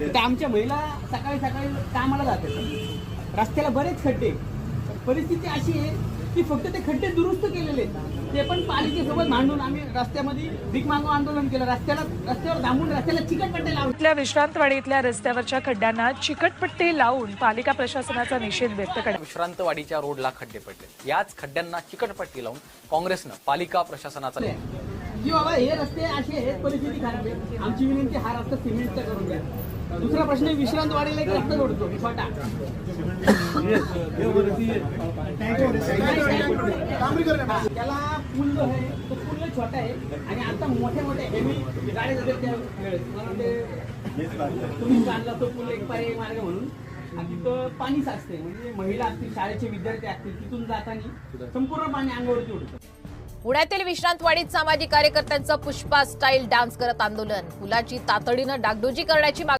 तर आमच्या महिला सकाळी सकाळी कामाला जातात रस्त्याला बरेच खड्डे. परिस्थिती अशी आहे की फक्त ते खड्डे दुरुस्त केलेले आहेत. ते पण पालिकेसोबत भांडून आम्ही रस्त्यामध्ये भीक मागो आंदोलन केलं. रस्त्याला रस्त्यावर थांबून रस्त्याला चिकटपट्टे लावले. इथल्या विश्रांतवाडी इथल्या रस्त्यावरच्या खड्ड्यांना चिकटपट्टी लावून पालिका प्रशासनाचा निषेध व्यक्त करण्यात विश्रांतवाडीच्या रोडला खड्डे पडले. याच खड्ड्यांना चिकटपट्टी लावून काँग्रेसनं पालिका प्रशासनाचा की बाबा हे रस्ते असे आहेत परिस्थिती खराब आहे. आमची विनंती हा रस्ता सिमेंटचा करून द्या दुसरा प्रश्न विश्रांत वाढेल एक रक्त जोडतो छोटा. त्याला पूल जो आहे तो पूल छोटा आहे आणि आता मोठे मोठे हेवी गाड्या जातात त्या वेळेस. मला वाटते तुम्ही चालला तो पूल एक पर्याय मार्ग म्हणून. आणि तिथं पाणी साचते म्हणजे महिला असतील शाळेचे विद्यार्थी असतील तिथून जाताना संपूर्ण पाणी अंगावरती उडतं. पुण्यातील विश्रांतवाडीत सामाजिक कार्यकर्त्यांचं पुष्पा स्टाईल डान्स करत आंदोलन. पुलाची तातडीनं डागडोजी करण्याची